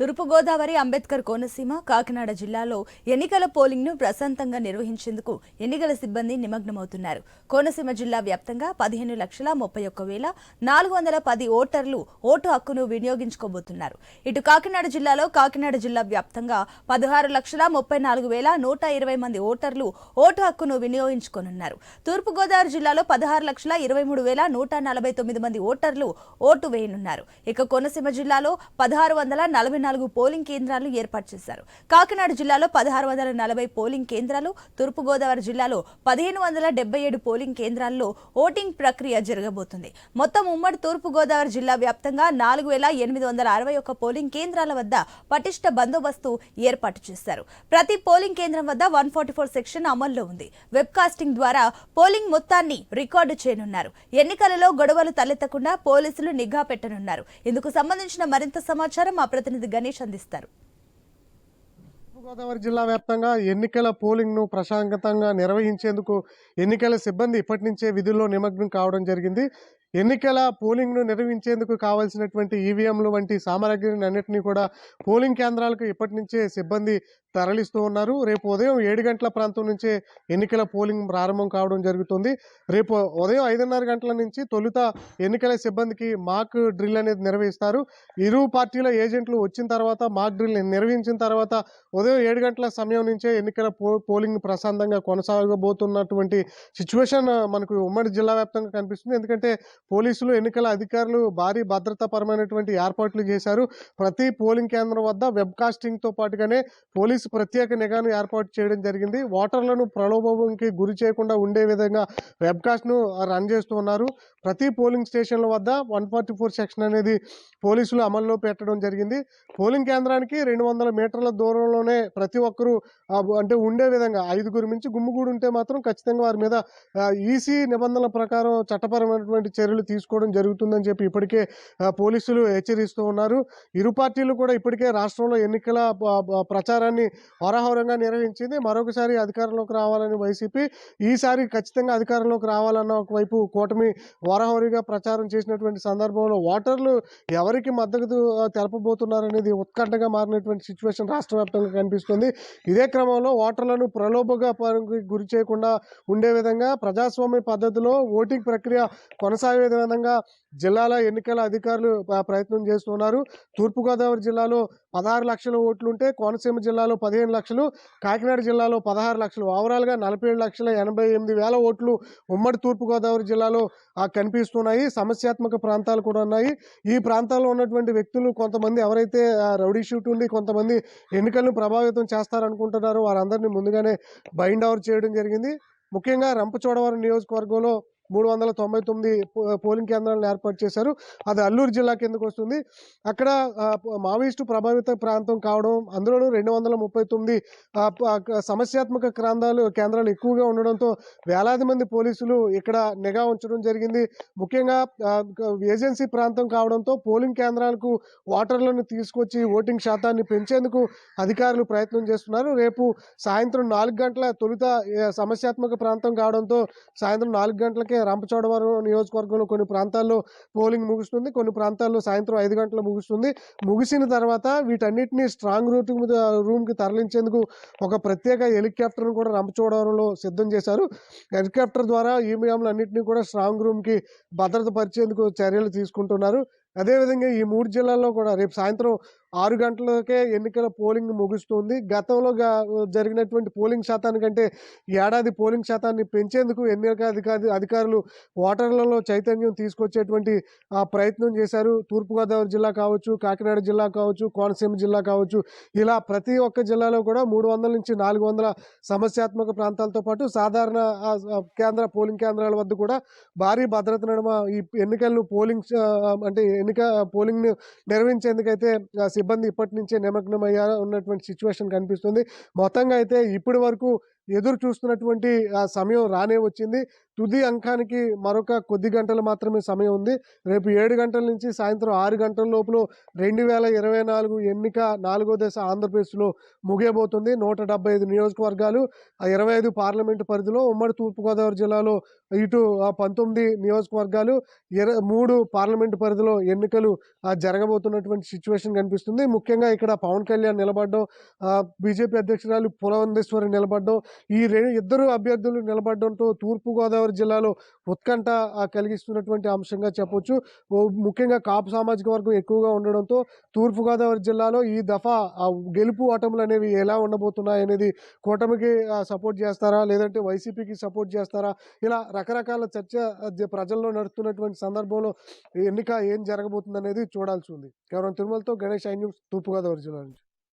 తూర్పుగోదావరి అంబేద్కర్ కోనసీమ కాకినాడ జిల్లాలో ఎన్నికల పోలింగ్ను ప్రశాంతంగా నిర్వహించేందుకు ఎన్నికల సిబ్బంది నిమగ్నమవుతున్నారు. కోనసీమ జిల్లా వ్యాప్తంగా పదిహేను లక్షల ముప్పై ఒక్క వేల నాలుగు వందల పది ఓటర్లు ఓటు హక్కును వినియోగించుకోబోతున్నారు. ఇటు కాకినాడ జిల్లాలో కాకినాడ జిల్లా వ్యాప్తంగా పదహారు లక్షల ముప్పై నాలుగు వేల నూట ఇరవై మంది ఓటర్లు ఓటు హక్కును వినియోగించుకోనున్నారు. తూర్పుగోదావరి జిల్లాలో పదహారు లక్షల ఇరవై మూడు వేల నూట నలభై తొమ్మిది మంది ఓటర్లు ఓటు వేయనున్నారు. ఇక కోనసీమ జిల్లాలో పదహారు వందల నలభై నాలుగు పోలింగ్ కేంద్రాలు ఏర్పాటు చేశారు. కాకినాడ జిల్లాలో పదహారు వందల నలభై పోలింగ్ కేంద్రాలు తూర్పుగోదావరి జిల్లాలో పదిహేను వందల డెబ్బై ఏడు పోలింగ్ కేంద్రాల్లో ఓటింగ్ ప్రక్రియ జరగబోతుంది. మొత్తం ఉమ్మడి తూర్పుగోదావరి జిల్లా వ్యాప్తంగా నాలుగు వేల ఎనిమిది వందల అరవై ఒక్క పోలింగ్ కేంద్రాల వద్ద పటిష్ట బందోబస్తు ఏర్పాటు చేశారు. ప్రతి పోలింగ్ కేంద్రం వద్ద వన్ ఫార్టీ ఫోర్ సెక్షన్ అమల్లో ఉంది. వెబ్ కాస్టింగ్ ద్వారా పోలింగ్ మొత్తాన్ని రికార్డు చేయనున్నారు. ఎన్నికలలో గొడవలు తలెత్తకుండా పోలీసులు నిఘా పెట్టనున్నారు. ఇందుకు సంబంధించిన మరింత సమాచారం మా ప్రతినిధి గణేష్ అందిస్తారు. తూర్పుగోదావరి జిల్లా వ్యాప్తంగా ఎన్నికల పోలింగ్ను ప్రశాంతంగా నిర్వహించేందుకు ఎన్నికల సిబ్బంది ఇప్పటి నుంచే విధుల్లో నిమగ్నం కావడం జరిగింది. ఎన్నికల పోలింగ్ను నిర్వహించేందుకు కావాల్సినటువంటి ఈవీఎంలు వంటి సామగ్రిని అన్నింటినీ కూడా పోలింగ్ కేంద్రాలకు ఇప్పటి నుంచే సిబ్బంది తరలిస్తూ ఉన్నారు. రేపు ఉదయం ఏడు గంటల ప్రాంతం నుంచే ఎన్నికల పోలింగ్ ప్రారంభం కావడం జరుగుతుంది. రేపు ఉదయం ఐదున్నర గంటల నుంచి తొలుత ఎన్నికల సిబ్బందికి మాక్ డ్రిల్ అనేది నిర్వహిస్తారు. ఇరు పార్టీల ఏజెంట్లు వచ్చిన తర్వాత మాక్ డ్రిల్ నిర్వహించిన తర్వాత ఉదయం ఏడు గంటల సమయం నుంచే ఎన్నికల పో పోలింగ్ ప్రశాంతంగా కొనసాగబోతున్నటువంటి సిచ్యువేషన్ మనకు ఉమ్మడి జిల్లా వ్యాప్తంగా కనిపిస్తుంది. ఎందుకంటే పోలీసులు ఎన్నికల అధికారులు భారీ భద్రతాపరమైనటువంటి ఏర్పాట్లు చేశారు. ప్రతి పోలింగ్ కేంద్రం వద్ద వెబ్ కాస్టింగ్తో పాటుగానే పోలీసు ప్రత్యేక నిఘాను ఏర్పాటు చేయడం జరిగింది. ఓటర్లను ప్రలోభంకి గురి చేయకుండా ఉండే విధంగా వెబ్కాస్ట్ను రన్ చేస్తూ ఉన్నారు. ప్రతి పోలింగ్ స్టేషన్ల వద్ద వన్ ఫార్టీ ఫోర్ సెక్షన్ అనేది పోలీసులు అమల్లో పెట్టడం జరిగింది. పోలింగ్ కేంద్రానికి రెండు వందల మీటర్ల దూరంలోనే ప్రతి ఒక్కరూ అంటే ఉండే విధంగా ఐదుగురు మించి గుమ్ముగూడు ఉంటే మాత్రం ఖచ్చితంగా వారి మీద ఈసీ నిబంధనల ప్రకారం చట్టపరమైనటువంటి చర్యలు తీసుకోవడం జరుగుతుందని చెప్పి ఇప్పటికే పోలీసులు హెచ్చరిస్తూ ఉన్నారు. ఇరు పార్టీలు కూడా ఇప్పటికే రాష్ట్రంలో ఎన్నికల ప్రచారాన్ని హోరాహోరంగా నిర్వహించింది. మరొకసారి అధికారంలోకి రావాలని వైసీపీ ఈసారి ఖచ్చితంగా అధికారంలోకి రావాలన్న ఒకవైపు కూటమి హోరాహోరీగా ప్రచారం చేసినటువంటి సందర్భంలో ఓటర్లు ఎవరికి మద్దతు తెలపబోతున్నారనేది ఉత్కంఠగా మారినటువంటి సిచ్యువేషన్ రాష్ట్ర వ్యాప్తంగా కనిపిస్తుంది. ఇదే క్రమంలో ఓటర్లను ప్రలోభగా గురి చేయకుండా ఉండే విధంగా ప్రజాస్వామ్య పద్ధతిలో ఓటింగ్ ప్రక్రియ కొనసాగే విధంగా జిల్లాల ఎన్నికల అధికారులు ప్రయత్నం చేస్తున్నారు. తూర్పుగోదావరి జిల్లాలో పదహారు లక్షల ఓట్లు ఉంటే కోనసీమ జిల్లాలో పదిహేను లక్షలు కాకినాడ జిల్లాలో పదహారు లక్షలు. ఓవరాల్గా నలభై ఏడు లక్షల ఎనభై ఎనిమిది వేల ఓట్లు ఉమ్మడి తూర్పుగోదావరి జిల్లాలో కనిపిస్తున్నాయి. సమస్యాత్మక ప్రాంతాలు కూడా ఉన్నాయి. ఈ ప్రాంతాల్లో ఉన్నటువంటి వ్యక్తులు కొంతమంది ఎవరైతే రౌడీ షూట్ ఉండి కొంతమంది ఎన్నికలను ప్రభావితం చేస్తారనుకుంటున్నారో వారందరినీ ముందుగానే బైండ్ ఓవర్ చేయడం జరిగింది. ముఖ్యంగా రంపచోడవరం నియోజకవర్గంలో మూడు వందల తొంభై తొమ్మిది పోలింగ్ కేంద్రాలను ఏర్పాటు చేశారు. అది అల్లూరు జిల్లా కిందకు వస్తుంది. అక్కడ మావోయిస్టు ప్రభావిత ప్రాంతం కావడం అందులోనూ రెండు వందల ముప్పై తొమ్మిది సమస్యాత్మక ప్రాంతాలు కేంద్రాలు ఎక్కువగా ఉండడంతో వేలాది మంది పోలీసులు ఇక్కడ నిఘా ఉంచడం జరిగింది. ముఖ్యంగా ఏజెన్సీ ప్రాంతం కావడంతో పోలింగ్ కేంద్రాలకు ఓటర్లను తీసుకొచ్చి ఓటింగ్ శాతాన్ని పెంచేందుకు అధికారులు ప్రయత్నం చేస్తున్నారు. రేపు సాయంత్రం నాలుగు గంటల తొలుత సమస్యాత్మక ప్రాంతం కావడంతో సాయంత్రం నాలుగు గంటలకే రంపచోడవరం నియోజకవర్గంలో కొన్ని ప్రాంతాల్లో పోలింగ్ ముగుస్తుంది. కొన్ని ప్రాంతాల్లో సాయంత్రం ఐదు గంటలు ముగుస్తుంది. ముగిసిన తర్వాత వీటన్నిటినీ స్ట్రాంగ్ రూట్ రూమ్కి తరలించేందుకు ఒక ప్రత్యేక హెలికాప్టర్ను కూడా రంపచోడవరంలో సిద్ధం చేశారు. హెలికాప్టర్ ద్వారా ఈవీఎంలు అన్నింటినీ కూడా స్ట్రాంగ్ రూమ్కి భద్రత పరిచేందుకు చర్యలు తీసుకుంటున్నారు. అదేవిధంగా ఈ మూడు జిల్లాల్లో కూడా రేపు సాయంత్రం ఆరు గంటలకే ఎన్నికల పోలింగ్ ముగుస్తుంది. గతంలో జరిగినటువంటి పోలింగ్ శాతానికంటే ఏడాది పోలింగ్ శాతాన్ని పెంచేందుకు ఎన్నిక అధికారి అధికారులు ఓటర్లలో చైతన్యం తీసుకొచ్చేటువంటి ఆ, ప్రయత్నం చేశారు. తూర్పుగోదావరి జిల్లా కావచ్చు కాకినాడ జిల్లా కావచ్చు కోనసీమ జిల్లా కావచ్చు. ఇలా ప్రతి ఒక్క జిల్లాలో కూడా మూడు వందల నుంచి నాలుగు వందల సమస్యాత్మక ప్రాంతాలతో పాటు సాధారణ కేంద్ర పోలింగ్ కేంద్రాల వద్ద కూడా భారీ భద్రత నడుమ ఈ ఎన్నికలను పోలింగ్ అంటే ఎన్నిక పోలింగ్ను నిర్వహించేందుకైతే ఆ, సిబ్బంది ఇప్పటి నుంచే నిమగ్నం ఉన్నటువంటి సిచ్యువేషన్ కనిపిస్తుంది. మొత్తంగా అయితే ఇప్పటి వరకు ఎదురు చూస్తున్నటువంటి ఆ సమయం రానే వచ్చింది. తుది అంకానికి మరొక కొద్ది గంటలు మాత్రమే సమయం ఉంది. రేపు ఏడు గంటల నుంచి సాయంత్రం ఆరు గంటల లోపల రెండు వేల ఇరవై నాలుగు ఎన్నిక నాలుగో దశ ఆంధ్రప్రదేశ్లో ముగియబోతుంది. నూట డెబ్బై ఐదు నియోజకవర్గాలు ఇరవై ఐదు పార్లమెంటు పరిధిలో ఉమ్మడి తూర్పుగోదావరి జిల్లాలో ఇటు పంతొమ్మిది నియోజకవర్గాలు ఇర మూడు పార్లమెంటు పరిధిలో ఎన్నికలు జరగబోతున్నటువంటి సిచ్యువేషన్ కనిపిస్తుంది. ముఖ్యంగా ఇక్కడ పవన్ కళ్యాణ్ నిలబడ్డం బీజేపీ అధ్యక్షురాలు పులవందేశ్వరి నిలబడ్డం ఈ రెండు ఇద్దరు అభ్యర్థులు నిలబడడంతో తూర్పుగోదావరి జిల్లాలో ఉత్కంఠ కలిగిస్తున్నటువంటి అంశంగా చెప్పొచ్చు. ముఖ్యంగా కాపు సామాజిక వర్గం ఎక్కువగా ఉండడంతో తూర్పుగోదావరి జిల్లాలో ఈ దఫా ఆ గెలుపు ఓటములు అనేవి ఎలా ఉండబోతున్నాయి అనేది కూటమికి సపోర్ట్ చేస్తారా? లేదంటే వైసీపీకి సపోర్ట్ చేస్తారా? ఇలా రకరకాల చర్చ ప్రజల్లో నడుస్తున్నటువంటి సందర్భంలో ఎన్నిక ఏం జరగబోతుంది అనేది చూడాల్సి ఉంది. కేవలం తిరుమలతో గణేష్ ఐ న్యూస్ తూర్పుగోదావరి జిల్లా నుంచి.